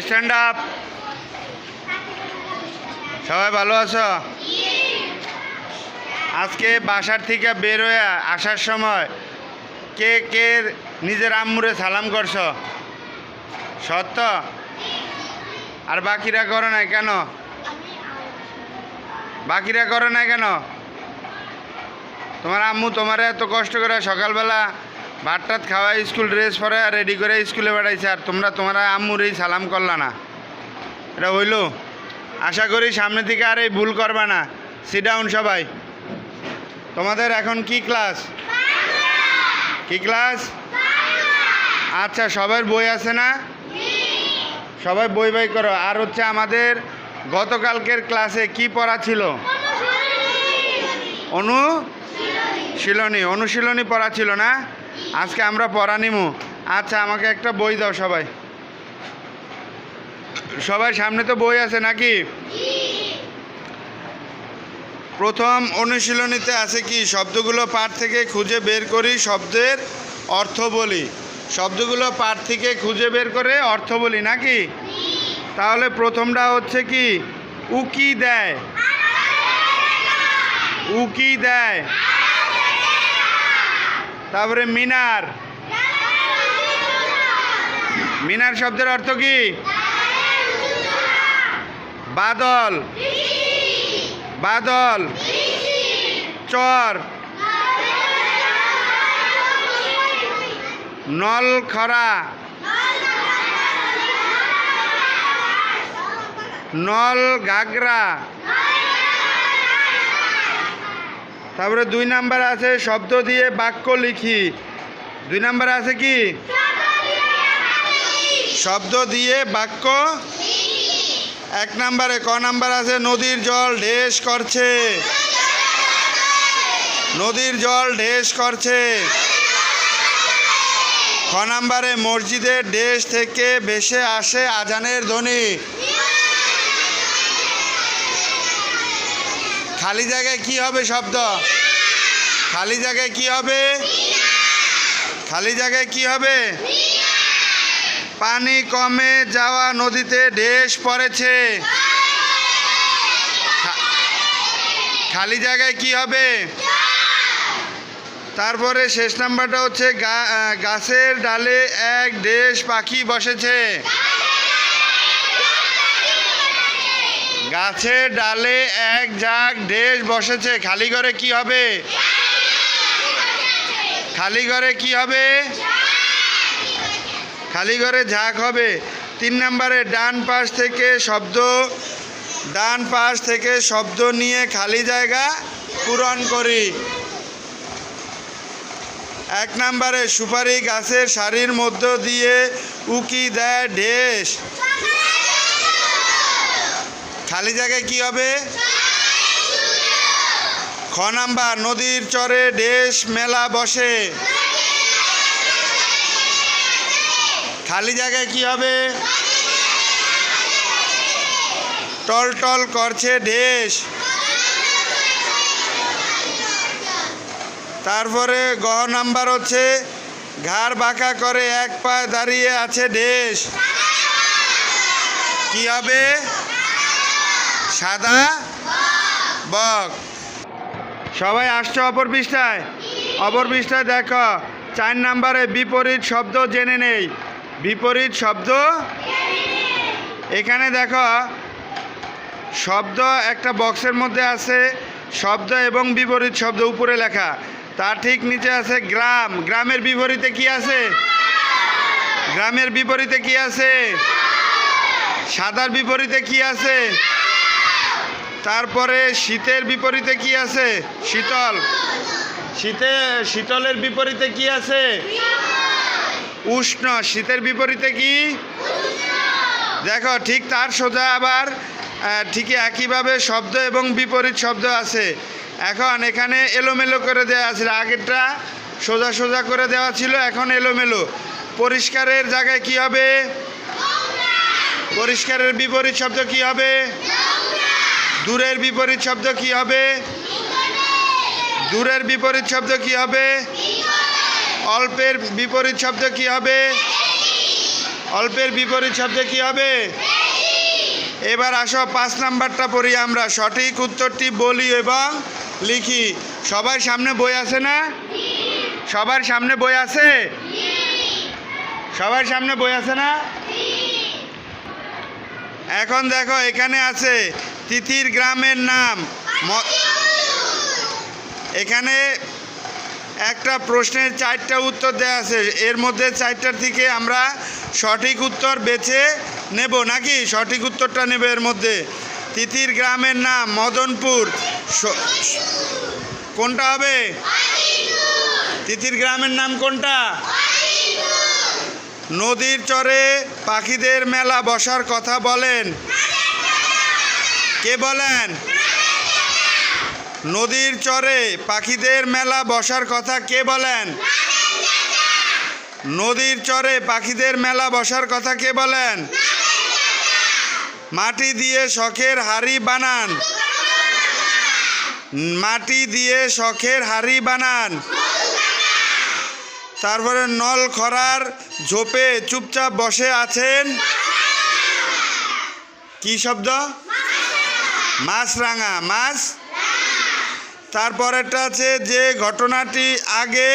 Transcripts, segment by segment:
Stand up সবাই ভালো আছো? আজকে বাসার থেকে বের হয়ে আসার সময় কে কে নিজের আম্মুরে সালাম করছ? সত্য? আর বাকিরা করো না কেন? বাকিরা করো না কেন? তোমার আম্মু তোমার এত কষ্ট করে সকালবেলা ভাত টাত খাওয়া স্কুল ড্রেস পরে রেডি করে স্কুলে বেড়াইছে। আর তোমরা তোমার এই সালাম করলা না। এটা হইল, আশা করি সামনে থেকে আর এই ভুল করবা না। সিট ডাউন সবাই। তোমাদের এখন কি ক্লাস কি ক্লাস আচ্ছা সবার বই আছে না? সবাই বই বই করো। আর হচ্ছে আমাদের গতকালকের ক্লাসে কি পড়া ছিল? অনু শিলনী অনুশীলনী পড়া ছিল না? আজকে আমরা পড়া নিমু। আচ্ছা আমাকে একটা বই দাও সবাই। সবাই, সামনে তো বই আছে নাকি? প্রথম অনুশীলনীতে আছে কি? শব্দগুলো পাঠ থেকে খুঁজে বের করি, শব্দের অর্থ বলি। শব্দগুলো পাঠ থেকে খুঁজে বের করে অর্থ বলি, নাকি? তাহলে প্রথমটা হচ্ছে কি? উকি দেয়। উকি দেয়। তারপরে মিনার। মিনার শব্দের অর্থ কি? বাদল। বাদল। চর। নলখরা। নল ঘাগরা তারপরে দুই নাম্বার আছে, শব্দ দিয়ে বাক্য লিখি। দুই নাম্বার আছে কি? শব্দ দিয়ে বাক্য এক নাম্বারে ক নাম্বার আছে? নদীর জল ঢেস করছে। নদীর জল ঢেস করছে। খ নাম্বারে মসজিদের দেশ থেকে ভেসে আসে আজানের ধ্বনি। খালি জায়গায় কি হবে শব্দ? খালি জায়গায় কি হবে? খালি জায়গায় কি হবে? পানি কমে যাওয়া নদীতে ঢেস পড়েছে। খালি জায়গায় কি হবে? তারপরে শেষ নাম্বারটা হচ্ছে গাছের ডালে এক দেশ পাখি বসেছে। গাছের ডালে এক ঝাঁক দেশ বসেছে। খালি ঘরে কি হবে? খালি ঘরে কি হবে? খালি ঘরে ঝাঁক হবে। তিন নম্বরে ডান পাশ থেকে শব্দ, ডান পাশ থেকে শব্দ নিয়ে খালি জায়গা পূরণ করি। এক নম্বরে সুপারি গাছের সারির মধ্য দিয়ে উকি দেয় ঢেস খালি জায়গায় কি হবে? খ নাম্বার, নদীর চরে ডেশ মেলা বসে। খালি জায়গায় কি হবে? টল টল করছে ঢেস তারপরে গহ নাম্বার হচ্ছে, ঘাড় বাঁকা করে এক পায়ে দাঁড়িয়ে আছে ঢেস কি হবে? সাদা বক। সবাই আসছো অপর পৃষ্ঠায়। অপর পৃষ্ঠায় দেখো, চার নাম্বারে বিপরীত শব্দ জেনে নেই। বিপরীত শব্দ? এখানে দেখো, শব্দ একটা বক্সের মধ্যে আছে, শব্দ এবং বিপরীত শব্দ উপরে লেখা। তার ঠিক নিচে আছে গ্রাম। গ্রামের বিপরীতে কি আছে? গ্রামের বিপরীতে কি আছে? সাদার বিপরীতে কি আছে? তারপরে শীতের বিপরীতে কি আছে? শীতল। শীতে, শীতলের বিপরীতে কি আছে? উষ্ণ। শীতের বিপরীতে কি? দেখো, ঠিক তার সোজা আবার ঠিকই একইভাবে শব্দ এবং বিপরীত শব্দ আছে। এখন এখানে এলোমেলো করে দেওয়া আছে। আগেরটা সোজা সোজা করে দেওয়া ছিল, এখন এলোমেলো। পরিষ্কারের জায়গায় কি হবে? পরিষ্কারের বিপরীত শব্দ কি হবে? দূরের বিপরীত শব্দ কি হবে? দূরের বিপরীত শব্দ কি হবে? অল্পের বিপরীত শব্দ কি হবে? অল্পের বিপরীত শব্দ কি হবে? এবার আসো, পাঁচ নাম্বারটা পড়ি আমরা। সঠিক উত্তরটি বলি এবং লিখি। সবার সামনে বই আছে না? সবার সামনে বই আছে? সবার সামনে বই আছে না? এখন দেখো, এখানে আছে তিথির গ্রামের নাম এখানে একটা প্রশ্নের চারটা উত্তর দেওয়া আছে। এর মধ্যে চারটার থেকে আমরা সঠিক উত্তর বেছে নেব নাকি? সঠিক উত্তরটা নেব এর মধ্যে। তিথির গ্রামের নাম মদনপুর। কোনটা হবে? তিথির গ্রামের নাম কোনটা? নদীর চরে পাখিদের মেলা বসার কথা বলেন। কে বলেন? নদীর চরে পাখিদের মেলা বসার কথা কে বলেন? নদীর চরে পাখিদের মেলা বসার কথা কে বলেন? মাটি দিয়ে শখের হাড়ি বানান। মাটি দিয়ে শখের হাড়ি বানান। তারপরে নল খরার ঝোপে চুপচাপ বসে আছেন। কি শব্দ? মাছরাঙা মাছ? তারপরেরটা আছে যে ঘটনাটি আগে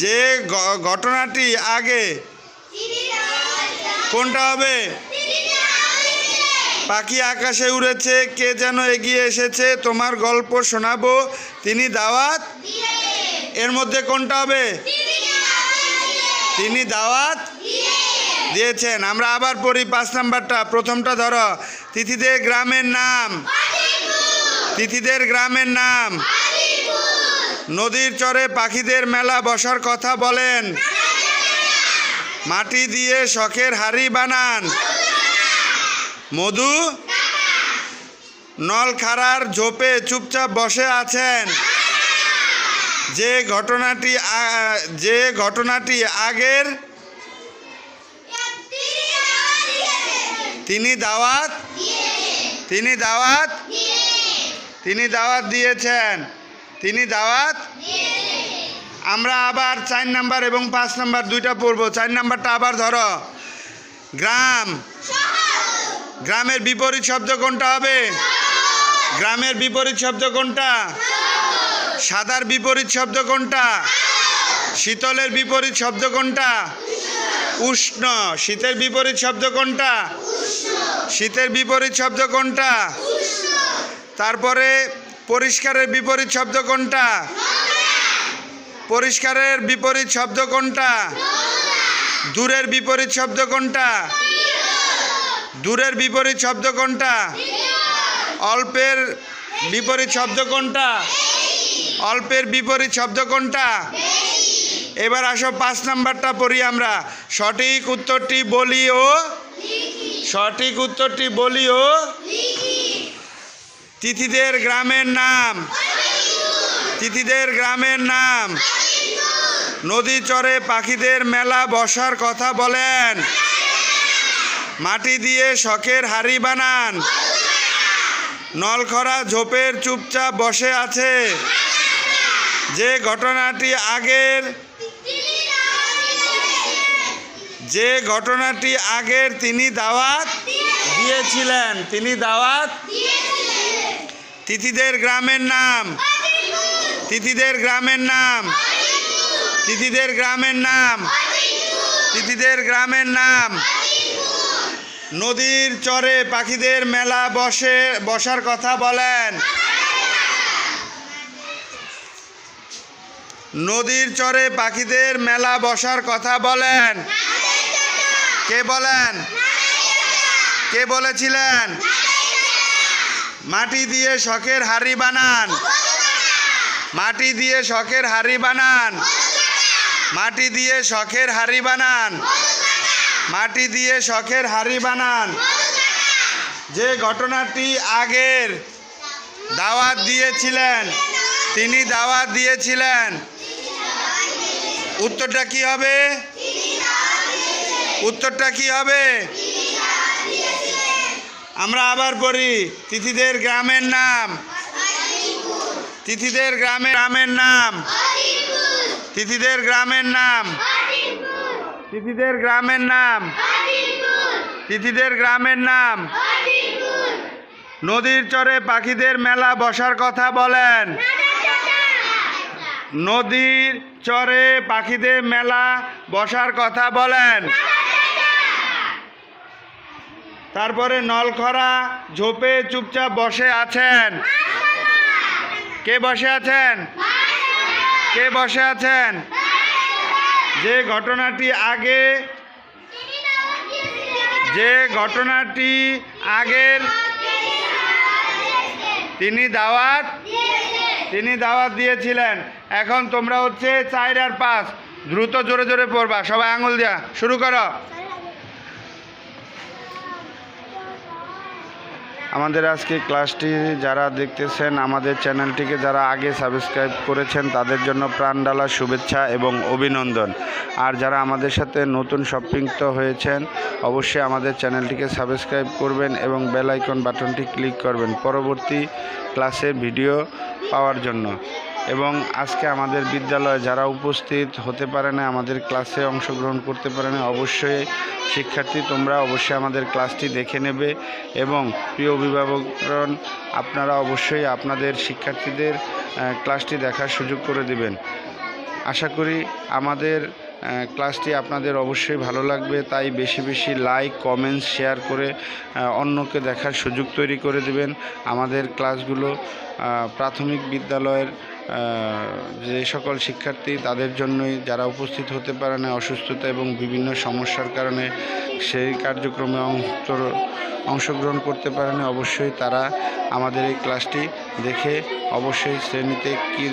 যে ঘটনাটি আগে কোনটা হবে? পাখি আকাশে উড়েছে কে যেন এগিয়ে এসেছে তোমার গল্প শোনাবো। তিনি দাওয়াত? এর মধ্যে কোনটা হবে? তিনি দাওয়াত দিলেন তিনি দাওয়াত দিলেন দিয়েছেন। আমরা আবার পড়ি পাঁচ নাম্বারটা। প্রথমটা ধরো। তিথিদের গ্রামের নাম। তিথিদের গ্রামের নাম। নদীর চরে পাখিদের মেলা বসার কথা বলেন। মাটি দিয়ে শখের হাড়ি বানান। মধু নলখারার ঝোপে চুপচাপ বসে আছেন। যে ঘটনাটি যে ঘটনাটি আগের তিনি দাওয়াত দিলেন তিনি দাওয়াত? তিনি দাওয়াত? তিনি দাওয়াত দিয়েছেন। তিনি দাওয়াত? আমরা আবার চার নাম্বার এবং পাঁচ নাম্বার দুইটা পড়ব। চার নাম্বারটা আবার ধরো। গ্রাম। গ্রামের বিপরীত শব্দ কোনটা হবে? গ্রামের বিপরীত শব্দ কোনটা? সাদার বিপরীত শব্দ কোনটা? শীতলের বিপরীত শব্দ কোনটা? উষ্ণ। শীতের বিপরীত শব্দ কোনটা? শীতের বিপরীত শব্দ কোনটা? তারপরে পরিষ্কারের বিপরীত শব্দ কোনটা? পরিষ্কারের বিপরীত শব্দ কোনটা? দূরের বিপরীত শব্দ কোনটা? দূরের বিপরীত শব্দ কোনটা? অল্পের বিপরীত শব্দ কোনটা? অল্পের বিপরীত শব্দ কোনটা? এবার আসো পাঁচ নাম্বারটা পড়ি আমরা। সঠিক উত্তরটি বলি ও সঠিক উত্তরটি বলিও। তিথিদের গ্রামের নাম। তিথিদের গ্রামের নাম। নদী চরে পাখিদের মেলা বসার কথা বলেন। মাটি দিয়ে শখের হাড়ি বানান। নলখরা ঝোপের চুপচাপ বসে আছে। যে ঘটনাটি আগের যে ঘটনাটি আগের তিনি দাওয়াত দিয়েছিলেন। তিনি দাওয়াত তিথিদের গ্রামের নাম। তিথিদের গ্রামের নাম। তিথিদের গ্রামের নাম। তিথিদের গ্রামের নাম। নদীর চরে পাখিদের মেলা বসে, বসার কথা বলেন। নদীর চরে পাখিদের মেলা বসার কথা বলেন। কে বলেন? কে বলেছিলেন? মাটি দিয়ে শখের হাড়ি বানান। মাটি দিয়ে শখের হাড়ি বানান। মাটি দিয়ে শখের হাড়ি বানান। মাটি দিয়ে শখের হাড়ি বানান। যে ঘটনাটি আগের দাওয়াত দিয়েছিলেন, তিনি দাওয়াত দিয়েছিলেন। উত্তরটা কি হবে? উত্তরটা কি হবে? আমরা আবার পড়ি, তিথিদের গ্রামের নাম। তিথিদের গ্রামের গ্রামের নাম। তিথিদের গ্রামের নাম। তিথিদের গ্রামের নাম। তিথিদের গ্রামের নাম। নদীর চরে পাখিদের মেলা বসার কথা বলেন। নদীর চরে পাখিদের মেলা বসার কথা বলেন। তারপরে নলখরা ঝোপে চুপচাপ বসে আছেন। কে বসে আছেন? কে বসে আছেন? যে ঘটনাটি আগে, যে ঘটনাটি আগের, তিনি দাওয়াত তিনি দাওয়াত দিয়েছিলেন। এখন তোমরা হচ্ছে চার আর পাঁচ দ্রুত জোরে জোরে পড়বা। সবাই আঙুল দিয়া। শুরু করো। আমাদের আজকে ক্লাসটি যারা দেখতেছেন, আমাদের চ্যানেলটিকে যারা আগে সাবস্ক্রাইব করেছেন, তাদের জন্য প্রাণডালা শুভেচ্ছা এবং অভিনন্দন। আর যারা আমাদের সাথে নতুন সম্পৃক্ত হয়েছেন, অবশ্যই আমাদের চ্যানেলটিকে সাবস্ক্রাইব করবেন এবং বেল আইকন বাটনটি ক্লিক করবেন পরবর্তী ক্লাসে ভিডিও পাওয়ার জন্য। এবং আজকে আমাদের বিদ্যালয়ে যারা উপস্থিত হতে পারে না, আমাদের ক্লাসে অংশগ্রহণ করতে পারে না, অবশ্যই শিক্ষার্থী তোমরা অবশ্যই আমাদের ক্লাসটি দেখে নেবে এবং প্রিয় অভিভাবকগণ, আপনারা অবশ্যই আপনাদের শিক্ষার্থীদের ক্লাসটি দেখার সুযোগ করে দিবেন। আশা করি আমাদের ক্লাসটি আপনাদের অবশ্যই ভালো লাগবে, তাই বেশি বেশি লাইক, কমেন্টস, শেয়ার করে অন্যকে দেখার সুযোগ তৈরি করে দিবেন। আমাদের ক্লাসগুলো প্রাথমিক বিদ্যালয়ের যে সকল শিক্ষার্থী তাদের জন্যই যারা উপস্থিত হতে পারে না, অসুস্থতা এবং বিভিন্ন সমস্যার কারণে সেই কার্যক্রমে অংশগ্রহণ করতে পারে না, অবশ্যই তারা আমাদের এই ক্লাসটি দেখে অবশ্যই শ্রেণীতে কি,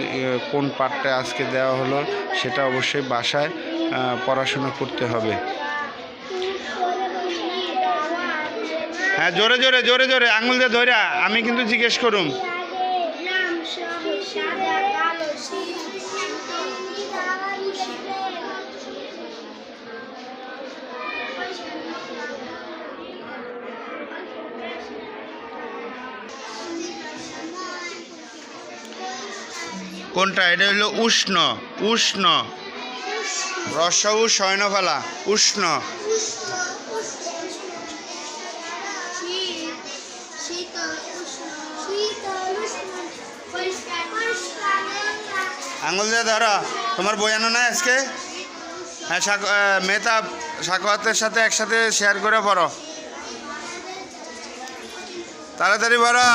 কোন পাঠটা আজকে দেওয়া হলো সেটা অবশ্যই বাসায় পড়াশোনা করতে হবে। হ্যাঁ জোরে জোরে জোরে জোরে, আঙুল দিয়ে ধরা, আমি কিন্তু জিজ্ঞেস করুম। কোনটা? এটা হলো উষ্ণ উষ্ণ। রসউ শয়নফালা উষ্ণ। আঙুল দিয়ে ধরো। তোমার বই আনো না আজকে? হ্যাঁ মেহতাব সাকওয়াতের সাথে একসাথে শেয়ার করে পড়ো। তাড়াতাড়ি পড়ো।